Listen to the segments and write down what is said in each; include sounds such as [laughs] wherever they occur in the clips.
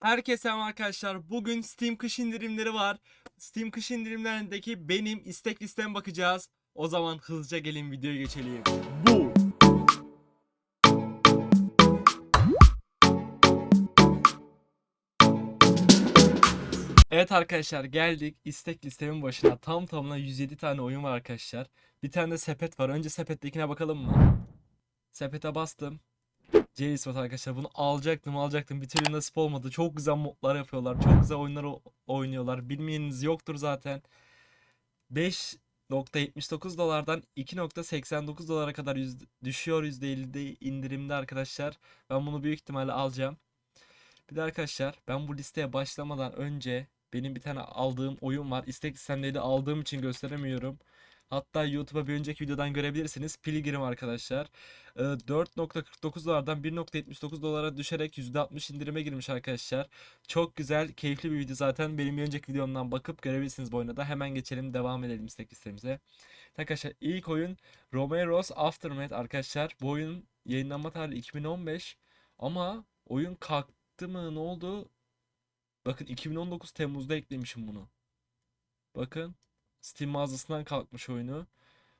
Herkese selam arkadaşlar. Bugün Steam kış indirimleri var. Steam kış indirimlerindeki benim istek listeme bakacağız. O zaman hızlıca gelin videoya geçelim. Bu. Evet arkadaşlar geldik istek listemin başına. Tam tamına 107 tane oyun var arkadaşlar. Bir tane de sepet var. Önce sepettekine bakalım mı? Sepete bastım. J-Spot arkadaşlar bunu alacaktım alacaktım bir türlü nasip olmadı. Çok güzel modlar yapıyorlar. Çok güzel oyunlar oynuyorlar. Bilmeyeniniz yoktur zaten. 5.79 dolardan 2.89 dolara kadar yüzde, düşüyor %50'de indirimde arkadaşlar. Ben bunu büyük ihtimalle alacağım. Bir de arkadaşlar ben bu listeye başlamadan önce benim bir tane aldığım oyun var. İstek listemde de aldığım için gösteremiyorum. Hatta YouTube'a bir önceki videodan görebilirsiniz. Pilgrim arkadaşlar. Ee, 4.49 dolardan 1.79 dolara düşerek %60 indirime girmiş arkadaşlar. Çok güzel, keyifli bir video zaten. Benim bir önceki videomdan bakıp görebilirsiniz bu oyuna. Hemen geçelim, devam edelim istek listemize. Arkadaşlar ilk oyun Romero's Aftermath arkadaşlar. Bu oyunun yayınlanma tarihi 2015 ama oyun kalktı mı ne oldu? Bakın 2019 Temmuz'da eklemişim bunu. Bakın Steam mağazasından kalkmış oyunu.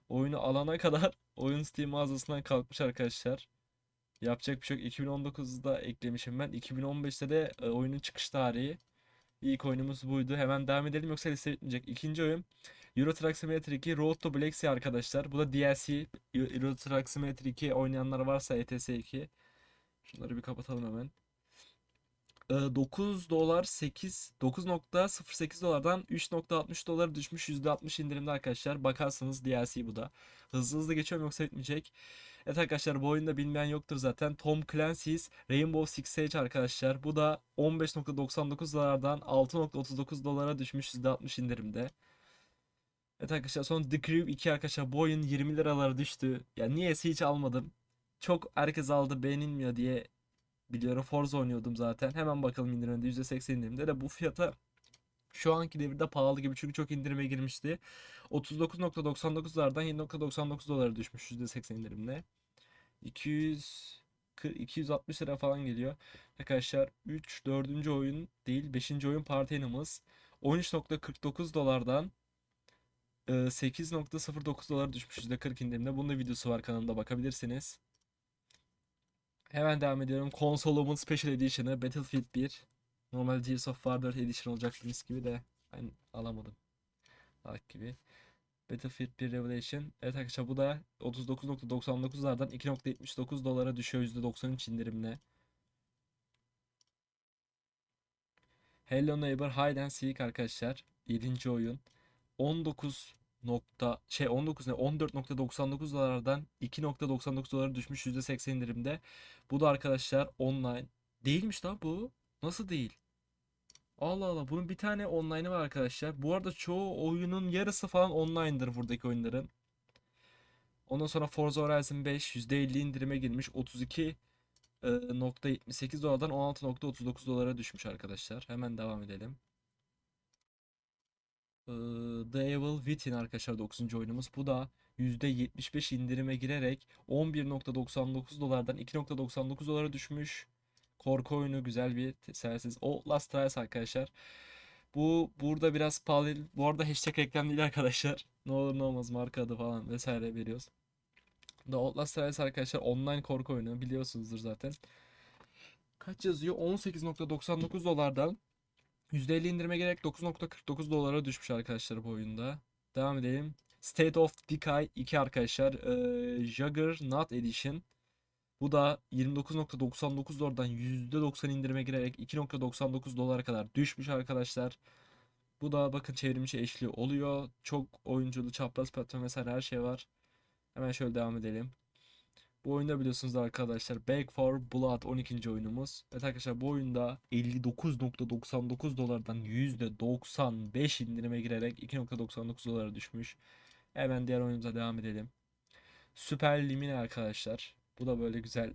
Oyunu alana kadar [laughs] oyun Steam mağazasından kalkmış arkadaşlar. Yapacak bir şey yok. 2019'da eklemişim ben. 2015'te de e, oyunun çıkış tarihi. İlk oyunumuz buydu. Hemen devam edelim yoksa liste bitmeyecek. İkinci oyun Euro Truck Simulator 2 Road to Black Sea arkadaşlar. Bu da DLC. Euro Truck Simulator 2 oynayanlar varsa ETS 2. Şunları bir kapatalım hemen. Ee, 9 dolar 8 9.08 dolardan 3.60 dolara düşmüş %60 indirimde arkadaşlar. Bakarsanız DLC bu da. Hızlı hızlı geçiyorum yoksa bitmeyecek. Evet arkadaşlar bu oyunda bilmeyen yoktur zaten. Tom Clancy's Rainbow Six Siege arkadaşlar. Bu da 15.99 dolardan 6.39 dolara düşmüş %60 indirimde. Evet arkadaşlar son The Crew 2 arkadaşlar bu oyun 20 liralara düştü. Ya niyeyse hiç almadım. Çok herkes aldı beğenilmiyor diye biliyorum. Forza oynuyordum zaten. Hemen bakalım indirimde %80 indirimde de bu fiyata şu anki devirde pahalı gibi çünkü çok indirime girmişti. 39.99 dolardan 7.99 dolara düşmüş %80 indirimle. 200 kı- 260 lira falan geliyor. Arkadaşlar 3 4. oyun değil 5. oyun Party Animals 13.49 dolardan e, 8.09 dolara düşmüş %40 indirimde. Bunun da videosu var kanalımda bakabilirsiniz. Hemen devam ediyorum. Konsolumun Special Edition'ı Battlefield 1. Normal Gears of War 4 Edition olacaktı gibi de ben alamadım. Bak gibi. Battlefield 1 Revelation. Evet arkadaşlar bu da 39.99'lardan 2.79 dolara düşüyor %93 indirimle. Hello Neighbor Hide and Seek arkadaşlar. 7. oyun. 19 nokta şey 19 ne 14.99 dolardan 2.99 dolara düşmüş %80 indirimde. Bu da arkadaşlar online. Değilmiş lan bu. Nasıl değil? Allah Allah bunun bir tane online'ı var arkadaşlar. Bu arada çoğu oyunun yarısı falan online'dır buradaki oyunların. Ondan sonra Forza Horizon 5 %50 indirime girmiş. 32 e, nokta 78 dolardan 16.39 dolara düşmüş arkadaşlar. Hemen devam edelim. Ee, The Evil Within arkadaşlar 9. oyunumuz. Bu da %75 indirime girerek 11.99 dolardan 2.99 dolara düşmüş. Korku oyunu güzel bir teselsiz. Outlast Trials arkadaşlar. Bu burada biraz pahalı. Bu arada hashtag reklam değil arkadaşlar. [laughs] Ne olur ne olmaz marka adı falan vesaire veriyoruz. The Outlast Trials arkadaşlar online korku oyunu biliyorsunuzdur zaten. Kaç yazıyor? 18.99 dolardan %50 indirime gerek 9.49 dolara düşmüş arkadaşlar bu oyunda. Devam edelim. State of Decay 2 arkadaşlar. Ee, Juggernaut Edition. Bu da 29.99 dolardan %90 indirime girerek 2.99 dolara kadar düşmüş arkadaşlar. Bu da bakın çevrimiçi eşliği oluyor. Çok oyunculu, çapraz platform vesaire her şey var. Hemen şöyle devam edelim. Bu oyunda biliyorsunuz arkadaşlar Back for Blood 12. oyunumuz. Evet arkadaşlar bu oyunda 59.99 dolardan %95 indirime girerek 2.99 dolara düşmüş. Hemen diğer oyunumuza devam edelim. Super Liminal arkadaşlar. Bu da böyle güzel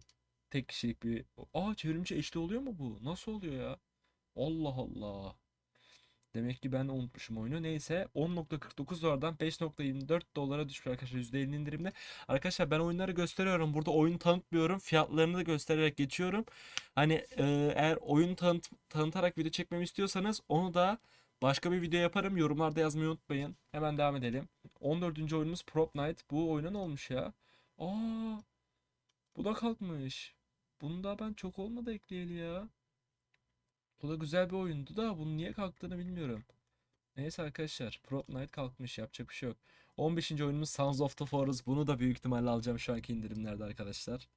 tek kişilik bir... Aa çevrimiçi eşli oluyor mu bu? Nasıl oluyor ya? Allah Allah. Demek ki ben unutmuşum oyunu. Neyse 10.49 dolardan 5.24 dolara düşmüş arkadaşlar %50 indirimde. Arkadaşlar ben oyunları gösteriyorum. Burada oyun tanıtmıyorum. Fiyatlarını da göstererek geçiyorum. Hani e, eğer oyun tanıt tanıtarak video çekmemi istiyorsanız onu da başka bir video yaparım. Yorumlarda yazmayı unutmayın. Hemen devam edelim. 14. oyunumuz Prop Night. Bu oyuna ne olmuş ya? Aa, bu da kalkmış. Bunu da ben çok olmadı ekleyeli ya. Bu da güzel bir oyundu da bunun niye kalktığını bilmiyorum. Neyse arkadaşlar Prop Night kalkmış yapacak bir şey yok. 15. oyunumuz Sons of the Forest. Bunu da büyük ihtimalle alacağım şu anki indirimlerde arkadaşlar.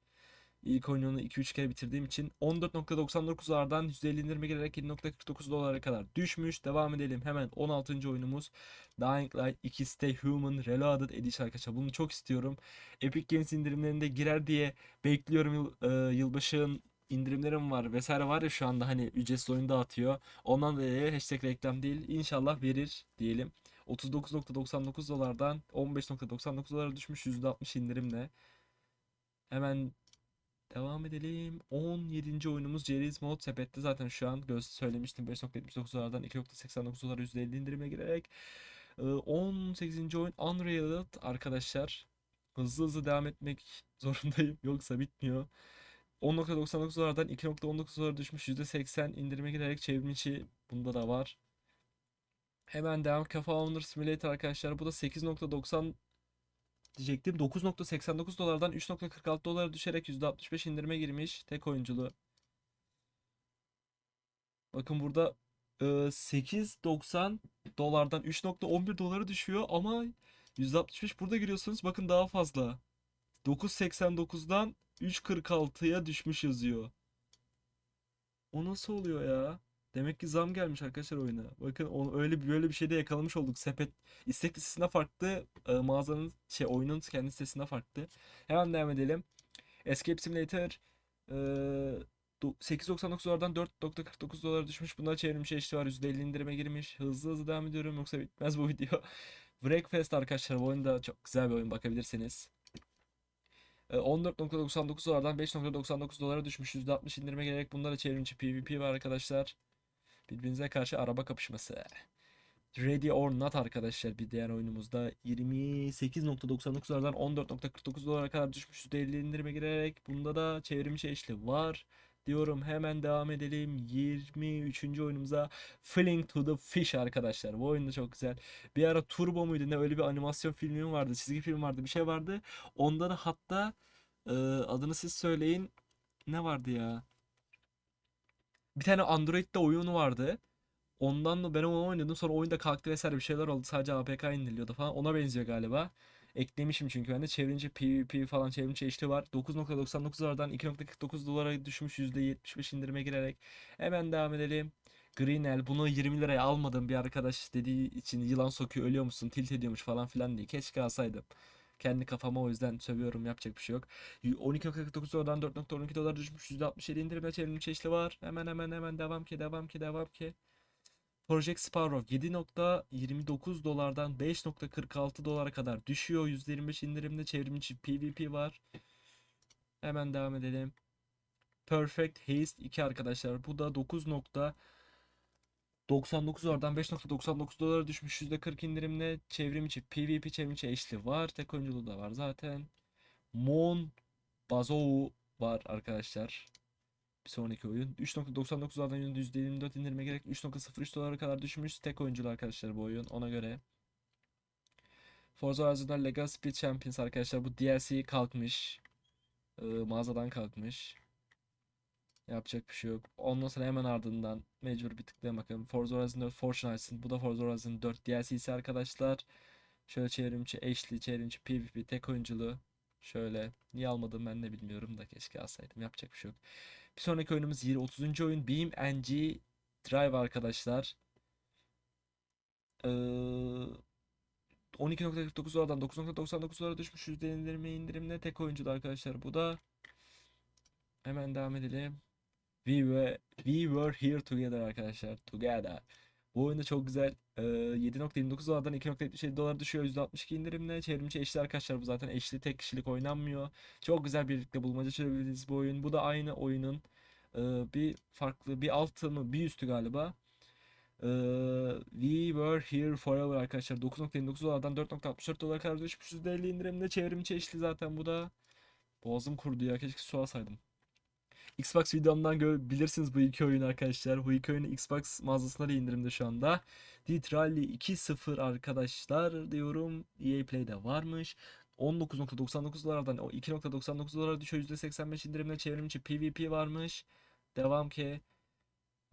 İlk oyununu 2-3 kere bitirdiğim için 14.99'lardan %50 indirime girerek 7.49 dolara kadar düşmüş. Devam edelim. Hemen 16. oyunumuz Dying Light 2 Stay Human Reloaded Edition arkadaşlar. Bunu çok istiyorum. Epic Games indirimlerinde girer diye bekliyorum. Yıl, e, yılbaşın indirimlerim var vesaire var ya şu anda hani ücretsiz oyun dağıtıyor. Ondan dolayı hashtag reklam değil. İnşallah verir diyelim. 39.99 dolardan 15.99 dolara düşmüş %60 indirimle. Hemen devam edelim. 17. oyunumuz Jerry's Mod sepette zaten şu an göz söylemiştim 5.79 dolardan 2.89 dolara %50 indirime girerek. Ee, 18. oyun Unreal arkadaşlar. Hızlı hızlı devam etmek [laughs] zorundayım yoksa bitmiyor. 10.99 dolardan 2.19 dolara düşmüş %80 indirime girerek çevrimiçi bunda da var. Hemen devam Cafe Owner Simulator arkadaşlar. Bu da 8.90 diyecektim. 9.89 dolardan 3.46 dolara düşerek %65 indirime girmiş. Tek oyunculu. Bakın burada e, 8.90 dolardan 3.11 dolara düşüyor ama %65 burada giriyorsunuz. Bakın daha fazla. 9.89'dan 3.46'ya düşmüş yazıyor. O nasıl oluyor ya? Demek ki zam gelmiş arkadaşlar oyuna. Bakın onu öyle böyle bir şeyde yakalamış olduk. Sepet istek listesinde farklı, e, mağazanın şey oyunun kendi sitesinde farklı. Hemen devam edelim. Escape Simulator e, do- 8.99 dolardan 4.49 dolara düşmüş. Bunlar çevrimçi eşli var. %50 indirime girmiş. Hızlı hızlı devam ediyorum yoksa bitmez bu video. [laughs] Breakfast arkadaşlar bu oyun da çok güzel bir oyun bakabilirsiniz. E, 14.99 dolardan 5.99 dolara düşmüş. %60 indirime gelerek bunlara çevrimçi PvP var arkadaşlar. Birbirinize karşı araba kapışması. Ready or Not arkadaşlar bir diğer oyunumuzda 28.99 dolardan 14.49 dolara kadar düşmüş %50 indirime girerek bunda da çevrimiçi eşli var diyorum hemen devam edelim 23. oyunumuza Fling to the Fish arkadaşlar bu oyun da çok güzel bir ara Turbo muydu ne öyle bir animasyon filmi vardı çizgi film vardı bir şey vardı onda da hatta e, adını siz söyleyin ne vardı ya bir tane Android'de oyunu vardı. Ondan da ben onu oynadım. Sonra oyunda kalktı vesaire bir şeyler oldu. Sadece APK indiriliyordu falan. Ona benziyor galiba. Eklemişim çünkü ben de çevrince PvP falan çevrimçi eşli var. 9.99 dolardan 2.49 dolara düşmüş %75 indirime girerek. Hemen devam edelim. Greenel bunu 20 liraya almadım bir arkadaş dediği için yılan sokuyor ölüyor musun tilt ediyormuş falan filan diye. Keşke alsaydım. Kendi kafama o yüzden sövüyorum yapacak bir şey yok. 12.49 dolardan 4.12 dolar düşmüş %67 indirime çevrimçi eşli var. Hemen hemen hemen devam ki devam ki devam ki. Project Sparrow 7.29 dolardan 5.46 dolara kadar düşüyor. %25 indirimde çevrimiçi PvP var. Hemen devam edelim. Perfect Haste 2 arkadaşlar. Bu da 9.99 dolardan 5.99 dolara düşmüş. %40 indirimle çevrimiçi PvP çevrimiçi eşli var. Tek oyunculuğu da var zaten. Mon Bazou var arkadaşlar. Bir sonraki oyun. 3.99'lardan %24 indirime gerek 3.03 dolara kadar düşmüş. Tek oyunculu arkadaşlar bu oyun. Ona göre. Forza Horizon Legacy Champions arkadaşlar. Bu DLC kalkmış. Ee, mağazadan kalkmış. Yapacak bir şey yok. Ondan sonra hemen ardından mecbur bir tıklayalım bakalım. Forza Horizon 4 Fortune Horizon. Bu da Forza Horizon 4 DLC'si arkadaşlar. Şöyle çevrimçi, eşli, çevrimçi, PvP, tek oyunculuğu. Şöyle. Niye almadım ben de bilmiyorum da keşke alsaydım. Yapacak bir şey yok. Bir sonraki oyunumuz 20 30. oyun Beam NG Drive arkadaşlar. Ee, 12.49 dolardan 9.99 dolara düşmüş %50 indirime indirimle tek oyunculu arkadaşlar. Bu da hemen devam edelim. We were, we were here together arkadaşlar. Together. Bu oyunda çok güzel. Ee, 7.29 dolardan 2.77 dolar düşüyor. %62 indirimle. Çevrimiçi eşli arkadaşlar bu zaten eşli tek kişilik oynanmıyor. Çok güzel birlikte bulmaca çözebildiğiniz bu oyun. Bu da aynı oyunun e, bir farklı bir altı mı bir üstü galiba. Ee, We Were Here Forever arkadaşlar 9.29 dolardan 4.64 dolara kadar düşmüş %50 indirimde çevrimçi eşli zaten bu da Boğazım kurudu ya keşke su alsaydım Xbox videomdan görebilirsiniz bu iki oyunu arkadaşlar. Bu iki oyunu Xbox mağazasında da indirimde şu anda. Death Rally 2.0 arkadaşlar diyorum. EA Play'de varmış. 19.99 dolardan o 2.99 dolara düşüyor %85 indirimle çevrimçi PvP varmış. Devam ki.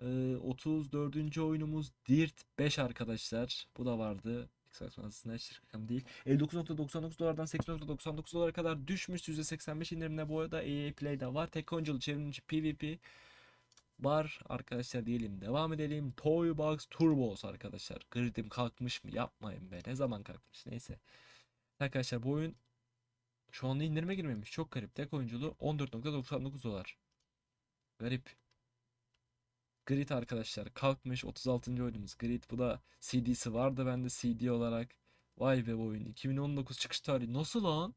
Ee, 34. oyunumuz Dirt 5 arkadaşlar. Bu da vardı. Mağazasında hiç rakam değil. 59.99 dolardan 8.99 dolara kadar düşmüş. %85 indirimle bu arada EA Play'de var. Tek oyunculu çevrimçi PvP var arkadaşlar diyelim. Devam edelim. Toy Box Turbos arkadaşlar. Gridim kalkmış mı? Yapmayın be. Ne zaman kalkmış? Neyse. Arkadaşlar bu oyun şu anda indirime girmemiş. Çok garip. Tek oyunculu 14.99 dolar. Garip. Grid arkadaşlar kalkmış 36. oyunumuz Grid. Bu da CD'si vardı bende CD olarak. Vay be bu oyun. 2019 çıkış tarihi. Nasıl lan?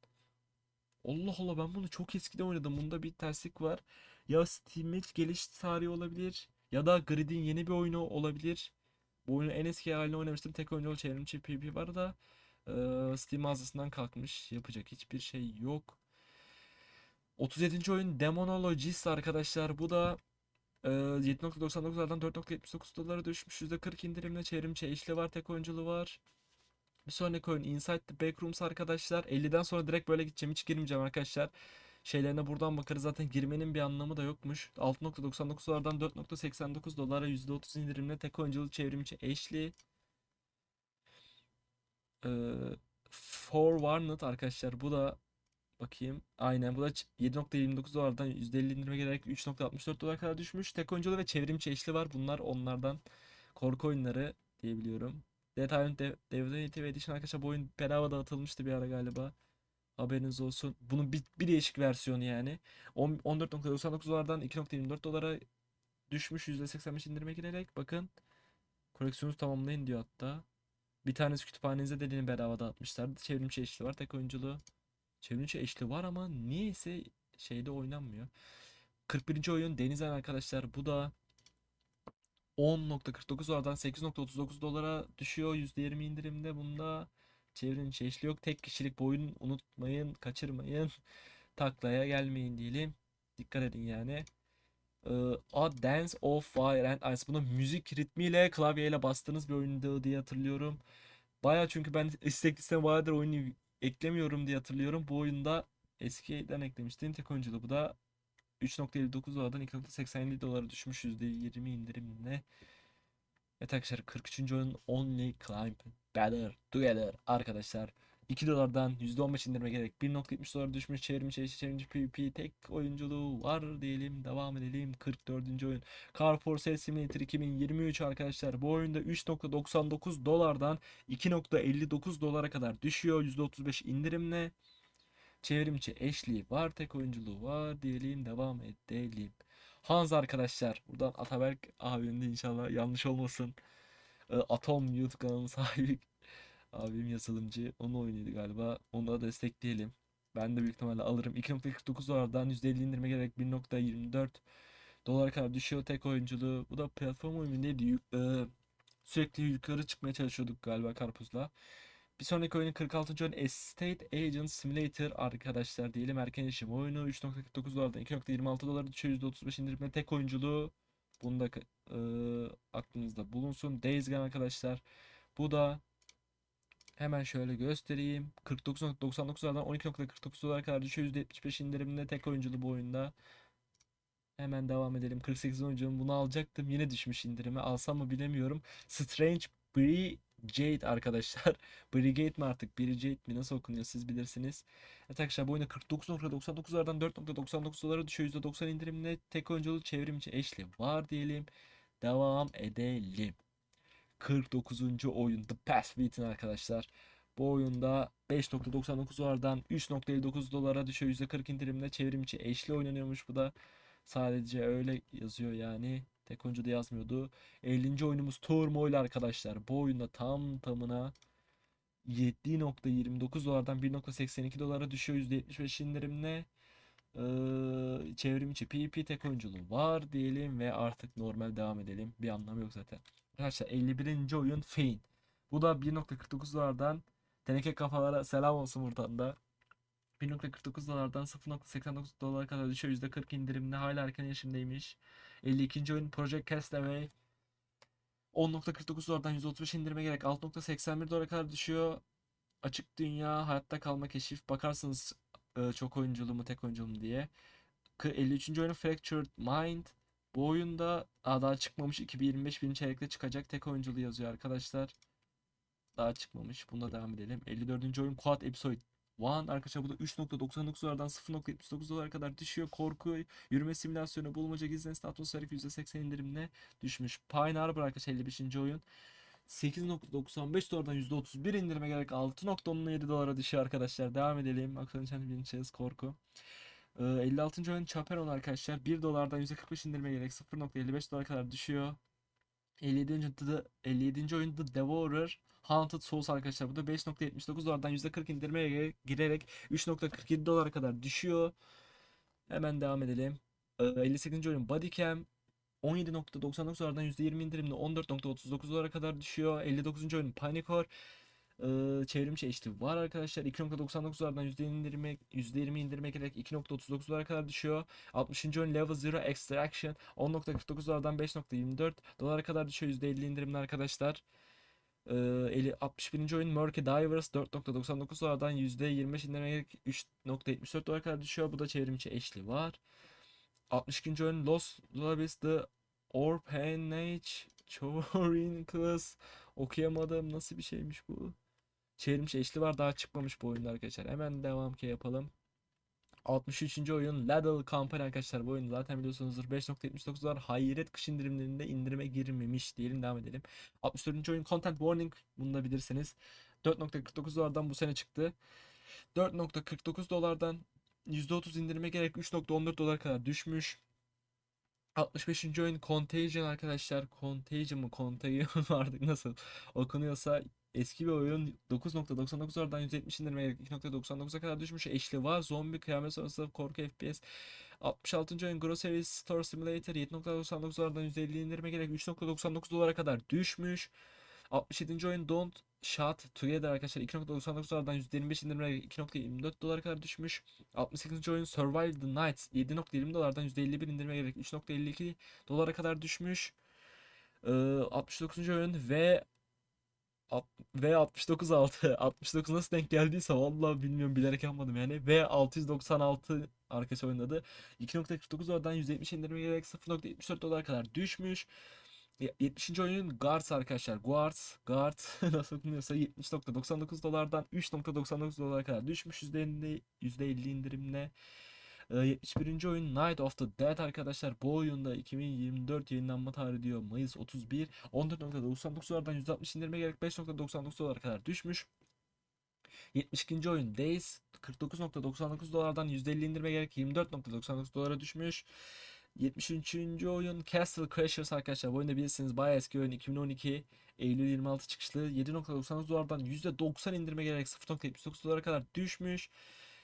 Allah Allah ben bunu çok eskiden oynadım. Bunda bir terslik var. Ya Steam'e geliş tarihi olabilir ya da Grid'in yeni bir oyunu olabilir. Bu oyunu en eski halini oynamıştım. Tek oyuncu çevrimçi PvP var da Steam mağazasından kalkmış. Yapacak hiçbir şey yok. 37. oyun Demonologist arkadaşlar. Bu da 7.99'lardan 4.79 dolara düşmüş. %40 indirimle çevrimçi eşli var. Tek oyunculu var. Bir sonraki oyun Inside the Backrooms arkadaşlar. 50'den sonra direkt böyle gideceğim. Hiç girmeyeceğim arkadaşlar. Şeylerine buradan bakarız. Zaten girmenin bir anlamı da yokmuş. 6.99 dolardan 4.89 dolara %30 indirimle tek oyunculu çevrimçi eşli. Ee, Forwarned arkadaşlar. Bu da Bakayım. Aynen bu da ç- 7.29 dolardan %50 indirime gelerek 3.64 dolara kadar düşmüş. Tek oyunculu ve çevrimçi eşli var. Bunlar onlardan korku oyunları diyebiliyorum. Dead Island De- Definitive Edition arkadaşlar bu oyun bedava dağıtılmıştı bir ara galiba. Haberiniz olsun. Bunun bir, bir değişik versiyonu yani. On- 14.99 dolardan 2.24 dolara düşmüş %85 indirime girerek. Bakın koleksiyonu tamamlayın diyor hatta. Bir tanesi kütüphanenize dediğini bedava dağıtmışlardı. Çevrimçi eşli var. Tek oyunculu. Çevrimçi eşli var ama niyeyse şeyde oynanmıyor. 41. oyun Denizden arkadaşlar. Bu da 10.49 dolardan 8.39 dolara düşüyor. %20 indirimde bunda. Çevrimçi eşli yok. Tek kişilik bu oyun unutmayın, kaçırmayın. [laughs] Taklaya gelmeyin diyelim. Dikkat edin yani. Ee, A Dance of Fire and Ice. Bunu müzik ritmiyle klavyeyle bastığınız bir oyundu diye hatırlıyorum. Baya çünkü ben istek listeme bayağıdır oyunu eklemiyorum diye hatırlıyorum. Bu oyunda eskiden eklemiştim. Tek oyunculu bu da 3.59 dolardan 2.87 dolara düşmüş %20 indirimle. Evet arkadaşlar 43. oyun Only Climb Better Together arkadaşlar. 2 dolardan %15 indirime gerek. 1.70 dolara düşmüş çevrim içerisi çevrimci PvP tek oyunculuğu var diyelim. Devam edelim. 44. oyun. Car for Sale Simulator 2023 arkadaşlar. Bu oyunda 3.99 dolardan 2.59 dolara kadar düşüyor. %35 indirimle. Çevrimçi eşliği var tek oyunculuğu var diyelim. Devam edelim. Hans arkadaşlar buradan Ataberk abim de inşallah yanlış olmasın. Ee, Atom YouTube kanalının sahibi abim yazılımcı onu oynuyordu galiba. Onu da destekleyelim. Ben de büyük ihtimalle alırım. 2.49 dolardan %50 indirime gerek 1.24 dolara kadar düşüyor tek oyunculuğu. Bu da platform oyunu neydi? Yük- e, sürekli yukarı çıkmaya çalışıyorduk galiba karpuzla. Bir sonraki oyun 46. oyun Estate Agent Simulator arkadaşlar diyelim. Erken erişim oyunu. 3.49 dolardan 2.26 dolara düşüyor. %35 indirimle tek oyunculuğu. Bunu da e, aklınızda bulunsun. Days Gone arkadaşlar. Bu da hemen şöyle göstereyim 49.99 dolardan 12.49 dolara kadar düşüyor %75 indirimle tek oyunculu bu oyunda Hemen devam edelim. 48 oyuncunun bunu alacaktım. Yine düşmüş indirime. Alsam mı bilemiyorum. Strange Brigade arkadaşlar. [laughs] Brigade mi artık? Brigade mi? Nasıl okunuyor siz bilirsiniz. Evet arkadaşlar bu oyunda 49.99'lardan 4.99 dolara düşüyor. %90 indirimle tek oyunculu çevrimçi eşli var diyelim. Devam edelim. 49. oyun The Past Written arkadaşlar. Bu oyunda 5.99 dolardan 3.59 dolara düşüyor. %40 indirimle çevrimçi eşli oynanıyormuş bu da. Sadece öyle yazıyor yani. Tek oyuncu da yazmıyordu. 50. oyunumuz Turmoil arkadaşlar. Bu oyunda tam tamına 7.29 dolardan 1.82 dolara düşüyor %75 indirimle. Ee, çevrim içi PvP tek oyunculuğu var diyelim ve artık normal devam edelim. Bir anlamı yok zaten. Arkadaşlar 51. oyun Fein. Bu da 1.49 dolardan teneke kafalara selam olsun buradan da. 1.49 dolardan 0.89 dolara kadar düşüyor. %40 indirimde hala erken erişimdeymiş. 52. oyun Project Castaway 10.49 dolardan %35 indirime gerek 6.81 dolara kadar düşüyor. Açık dünya, hayatta kalma keşif. Bakarsınız e, çok oyunculu mu tek oyunculu mu diye. Kı- 53. oyunu Fractured Mind. Bu oyunda aa, daha çıkmamış 2025 birinci çeyrekte çıkacak tek oyunculu yazıyor arkadaşlar. Daha çıkmamış. Bunda devam edelim. 54. oyun Quad Episode 1. Arkadaşlar bu da 3.99 dolardan 0.79 dolara kadar düşüyor. Korku, yürüme simülasyonu, bulmaca, gizli nesne, atmosferik %80 indirimle düşmüş. Pine Arbor arkadaşlar 55. oyun. 8.95 dolardan %31 indirime gerek 6.17 dolara düşüyor arkadaşlar. Devam edelim. Aksan Champions korku. Ee, 56. oyun Chaperon arkadaşlar. 1 dolardan %45 indirime gerek 0.55 dolara kadar düşüyor. 57. oyun The, 57. oyun Devourer Haunted Souls arkadaşlar. Bu da 5.79 dolardan %40 indirmeye girerek 3.47 dolara kadar düşüyor. Hemen devam edelim. Ee, 58. oyun Bodycam 17.99 dolardan %20 indirimle 14.39 dolara kadar düşüyor. 59. oyun Panicore ee, çevrimiçi eşitliği var arkadaşlar. 2.99 dolardan %20 indirime, %20 indirime gerek 2.39 dolara kadar düşüyor. 60. oyun Level Zero Extraction 10.49 dolardan 5.24 dolara kadar düşüyor. %50 indirimli arkadaşlar. Eli- 61. oyun Murky Divers 4.99 dolardan %25 indirime gerek 3.74 dolara kadar düşüyor. Bu da çevrimiçi eşli var. 62. oyun Lost Lobbies The Orphanage Chorin Class okuyamadım nasıl bir şeymiş bu. Çevrimiçi eşli var daha çıkmamış bu oyunda arkadaşlar. Hemen devam ki yapalım. 63. oyun Ladle Company arkadaşlar. Bu oyunu zaten biliyorsunuzdur. 5.79 dolar hayret kış indirimlerinde indirime girmemiş diyelim devam edelim. 64. oyun Content Warning. Bunu da bilirsiniz. 4.49 dolardan bu sene çıktı. 4.49 dolardan %30 indirime gerek 3.14 dolar kadar düşmüş. 65. oyun Contagion arkadaşlar. Contagion mu? Contagion [laughs] mu artık nasıl okunuyorsa eski bir oyun 9.99 dolardan 170 indirime gerek 2.99'a kadar düşmüş. Eşli var. Zombi kıyamet sonrası korku FPS. 66. oyun Grocery Store Simulator 7.99 dolardan 150 indirime gerek 3.99 dolara kadar düşmüş. 67. oyun Don't Shut Together arkadaşlar 2.99 dolardan %25 indirime 2.24 dolara kadar düşmüş. 68. oyun Survive the Night 7.20 dolardan %51 indirime gerek 3.52 dolara kadar düşmüş. Ee, 69. oyun ve Alt- V 69 6 69 nasıl denk geldiyse vallahi bilmiyorum bilerek yapmadım yani. V 696 arkadaş oynadı. 2.49 dolardan 170 indirime gerek 0.74 dolar kadar düşmüş. Ye- 70. oyun Guards arkadaşlar Guards Guards [laughs] nasıl okunuyorsa 70.99 dolardan 3.99 dolara kadar düşmüş. %50, %50 indirimle 71. oyun Night of the Dead arkadaşlar bu oyunda 2024 yayınlanma tarihi diyor Mayıs 31 14.99 dolardan 160 indirime gerek 5.99 dolara kadar düşmüş 72. oyun Days 49.99 dolardan %50 indirime gerek 24.99 dolara düşmüş 73. oyun Castle Crashers arkadaşlar bu oyunu bilirsiniz bayağı eski oyun 2012 Eylül 26 çıkışlı 7.99 dolardan %90 indirime gerek 0.79 dolara kadar düşmüş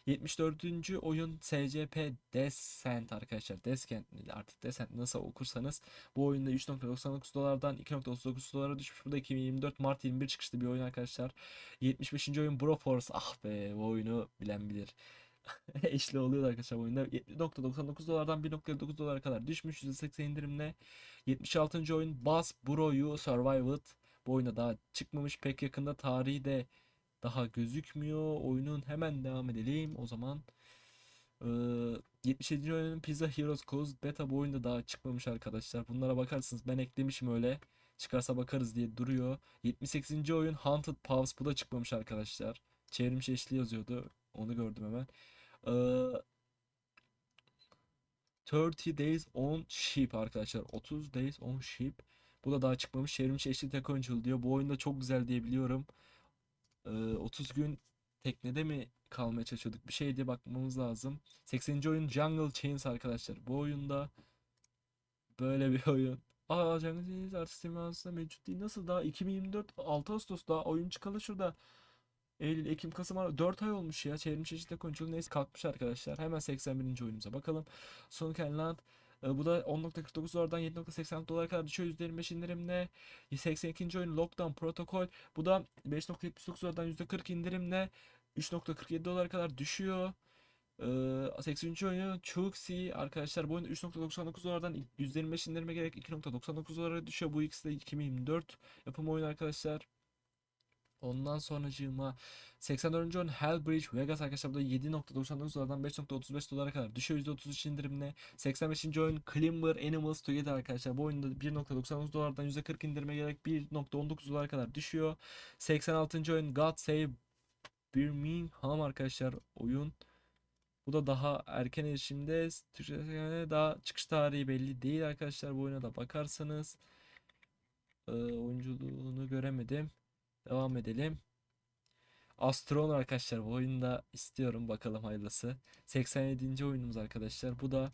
74. oyun SCP Descent arkadaşlar. Descent artık Descent nasıl okursanız bu oyunda 3.99 dolardan 2.39 dolara düşmüş. Bu da 2024 Mart 21 çıkışlı bir oyun arkadaşlar. 75. oyun Broforce. Ah be bu oyunu bilen bilir. [laughs] Eşli oluyor arkadaşlar bu oyunda. 7.99 dolardan 1.9 dolara kadar düşmüş. %80 indirimle. 76. oyun Bass Bro You Survived. Bu oyuna daha çıkmamış. Pek yakında tarihi de daha gözükmüyor. Oyunun hemen devam edelim. O zaman eee 77. oyunun Pizza Heroes Closed Beta bu oyunda daha çıkmamış arkadaşlar. Bunlara bakarsınız. Ben eklemişim öyle. Çıkarsa bakarız diye duruyor. 78. oyun Haunted Pubs bu da çıkmamış arkadaşlar. Çevrimçi eşli yazıyordu. Onu gördüm hemen. Eee 30 Days on Ship arkadaşlar. 30 Days on Ship. Bu da daha çıkmamış. Çevrimçi eşli tek oyunculu diyor. Bu oyunda çok güzel diye biliyorum. Ee, 30 gün teknede mi kalmaya çalışıyorduk? Bir şey diye bakmamız lazım. 80. oyun Jungle Chains arkadaşlar. Bu oyunda böyle bir [laughs] oyun. Aa Jungle Chains artık Steam mevcut değil. Nasıl daha 2024 6 Ağustos daha oyun çıkalı şurada. Eylül, Ekim, Kasım, Aralık 4 ay olmuş ya. Çevrim çeşitli konuşulu neyse kalkmış arkadaşlar. Hemen 81. oyunumuza bakalım. Sunkenland e, bu da 10.49 dolardan 7.80 dolara kadar düşüyor. %25 indirimle. 82. oyun Lockdown Protocol. Bu da 5.79 dolardan %40 indirimle 3.47 dolara kadar düşüyor. Ee, 80. oyunu Chuxi arkadaşlar bu oyunda 3.99 dolardan %25 indirime gerek 2.99 dolara düşüyor. Bu ikisi de 2024 yapım oyunu arkadaşlar. Ondan sonracığıma 84. oyun Hellbridge Vegas arkadaşlar bu da 7.99 dolardan 5.35 dolara kadar düşüyor %33 indirimle. 85. oyun Climber Animals Together arkadaşlar bu oyunda 1.99 dolardan %40 indirime gerek 1.19 dolara kadar düşüyor. 86. oyun God Save Birmingham arkadaşlar oyun. Bu da daha erken erişimde. Daha çıkış tarihi belli değil arkadaşlar. Bu oyuna da bakarsanız. Ee, oyunculuğunu göremedim. Devam edelim. Astron arkadaşlar bu oyunda istiyorum bakalım hayırlısı. 87. oyunumuz arkadaşlar. Bu da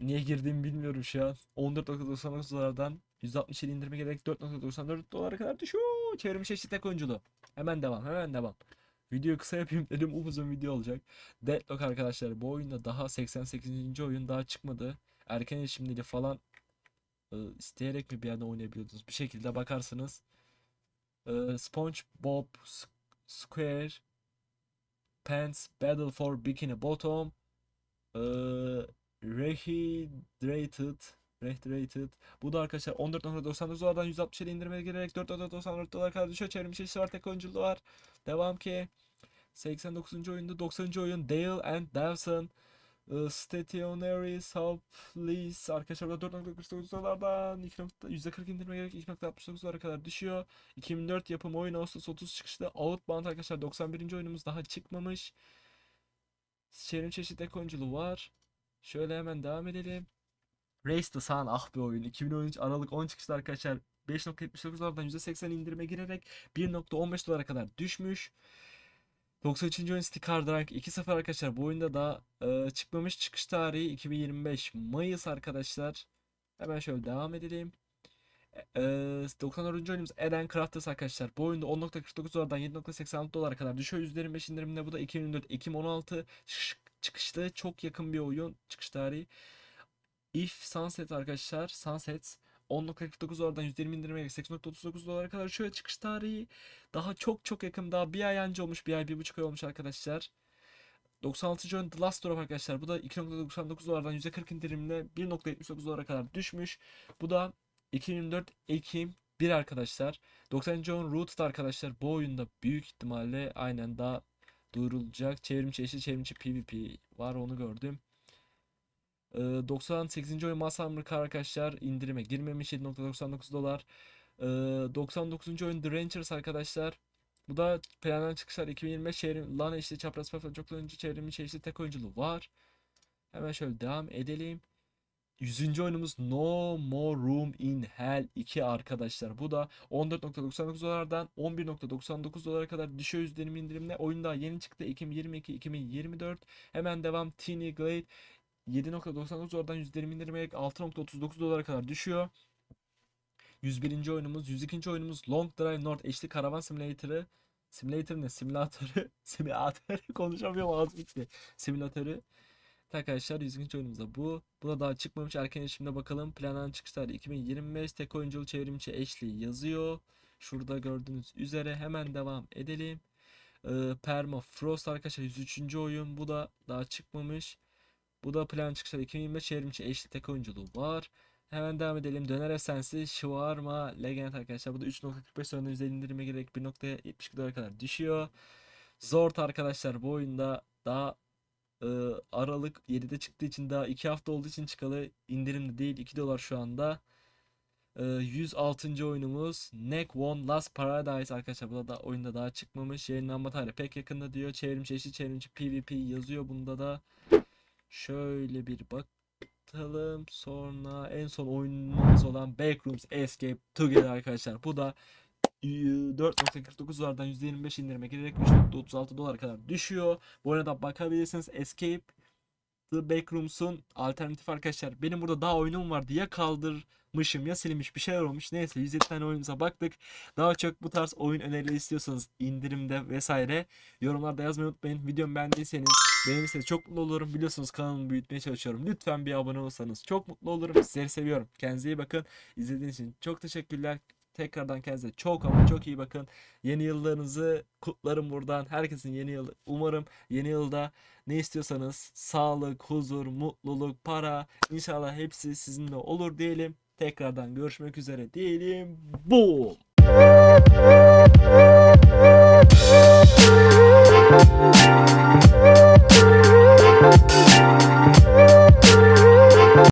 niye girdiğimi bilmiyorum şu an. 14.99 dolardan 167 indirime gerek 4.94 dolara kadar düşüyor. Çevrim çeşitli tek oyunculuğu. Hemen devam hemen devam. Videoyu kısa yapayım dedim uzun video olacak. Deadlock arkadaşlar bu oyunda daha 88. oyun daha çıkmadı. Erken erişimleri falan e, isteyerek mi bir anda oynayabiliyordunuz? Bir şekilde bakarsınız. E, SpongeBob Square Pants Battle for Bikini Bottom e, Rehydrated Rehydrated bu da arkadaşlar 14.99 dolardan 167 indirmeye girerek 4.94 dolar kadar düşüyor. Çevrim çeşitli var tek oyunculuğu var. Devam ki 89. oyunda 90. oyun Dale and Dawson e, Stationary Sublease arkadaşlar burada 4.49 dolardan 2. %40 indirime gerek 2.69 dolara kadar düşüyor. 2004 yapım oyun Ağustos 30 çıkışlı Outbound arkadaşlar 91. oyunumuz daha çıkmamış. Çevrim çeşitli ek var. Şöyle hemen devam edelim. Race the Sun ah be oyun 2013 Aralık 10 çıkışlı arkadaşlar 5.79 dolardan %80 indirime girerek 1.15 dolara kadar düşmüş. 93. oyun Stick Hard Rank 2.0 arkadaşlar. Bu oyunda da e, çıkmamış çıkış tarihi 2025 Mayıs arkadaşlar. Hemen şöyle devam edelim. E, 94. oyunumuz Eden Crafters arkadaşlar. Bu oyunda 10.49 dolardan 7.86 dolara kadar düşüyor. %25 indiriminde bu da 2024 Ekim 16 çıkış- çıkışlı çok yakın bir oyun çıkış tarihi. If Sunset arkadaşlar. Sunset 10.49 dolardan %20 indirime gerek 8.39 dolara kadar şöyle çıkış tarihi daha çok çok yakın daha bir ay önce olmuş bir ay bir buçuk ay olmuş arkadaşlar. 96. oyun The Last Drop arkadaşlar. Bu da 2.99 dolardan %40 indirimle 1.79 dolara kadar düşmüş. Bu da 2024 Ekim 1 arkadaşlar. 90. oyun Rooted arkadaşlar. Bu oyunda büyük ihtimalle aynen daha duyurulacak. Çevrim çeşitli çevrimçi PvP var onu gördüm. Ee, 98. oyun Car arkadaşlar indirime girmemiş 7.99 dolar. Ee, 99. oyun The Rangers arkadaşlar. Bu da planlanan çıkışlar 2025 çevrim LAN eşli çapraz perfil çok oyuncu çevrimi çeşitli tek oyunculuğu var. Hemen şöyle devam edelim. 100. oyunumuz No More Room in Hell 2 arkadaşlar. Bu da 14.99 dolardan 11.99 dolara kadar düşüyor %20 indirimle. Oyun daha yeni çıktı. Ekim 22-2024. Hemen devam. Teeny Glade 7.99 dolardan %20 indirime 6.39 dolara kadar düşüyor. 101. oyunumuz, 102. oyunumuz Long Drive North eşli karavan [laughs] simülatörü. Simülatör ne? Simülatörü. Simülatörü konuşamıyorum ağzım bitti. Simülatörü. Arkadaşlar 102. oyunumuz da bu. Bu da daha çıkmamış. Erken erişimde bakalım. Planlanan çıkışlar 2025. Tek oyunculu çevrimçi eşli yazıyor. Şurada gördüğünüz üzere hemen devam edelim. Ee, Permafrost arkadaşlar 103. oyun. Bu da daha çıkmamış. Bu da plan çıkışlar 2025 çevrimçi eşli tek oyunculuğu var. Hemen devam edelim. Döner efsanesi Shawarma Legend arkadaşlar. Bu da 3.45 dolardan %50 indirime gerek 1.72 dolara kadar düşüyor. Zord arkadaşlar bu oyunda daha e, Aralık 7'de çıktığı için daha 2 hafta olduğu için çıkalı indirimde değil 2 dolar şu anda. E, 106. oyunumuz Neck One Last Paradise arkadaşlar. Bu da, da oyunda daha çıkmamış. Yayınlanma tarihi pek yakında diyor. Çevrim çeşitli çevrimçi PvP yazıyor bunda da. Şöyle bir bakalım. Sonra en son oyunumuz olan Backrooms Escape Together arkadaşlar. Bu da e, 4.49 dolardan %25 indirime girerek 3.36 dolar kadar düşüyor. Bu arada bakabilirsiniz Escape The Backrooms'un alternatif arkadaşlar. Benim burada daha oyunum vardı. Ya kaldır mışım ya silinmiş bir şeyler olmuş. Neyse 107 tane oyunumuza baktık. Daha çok bu tarz oyun önerileri istiyorsanız indirimde vesaire yorumlarda yazmayı unutmayın. Videomu beğendiyseniz beğenirseniz çok mutlu olurum. Biliyorsunuz kanalımı büyütmeye çalışıyorum. Lütfen bir abone olursanız çok mutlu olurum. Sizleri seviyorum. Kendinize iyi bakın. İzlediğiniz için çok teşekkürler. Tekrardan kendinize çok ama çok iyi bakın. Yeni yıllarınızı kutlarım buradan. Herkesin yeni yılı umarım yeni yılda ne istiyorsanız sağlık, huzur, mutluluk, para inşallah hepsi sizinle olur diyelim. Tekrardan görüşmek üzere diyelim. Boom.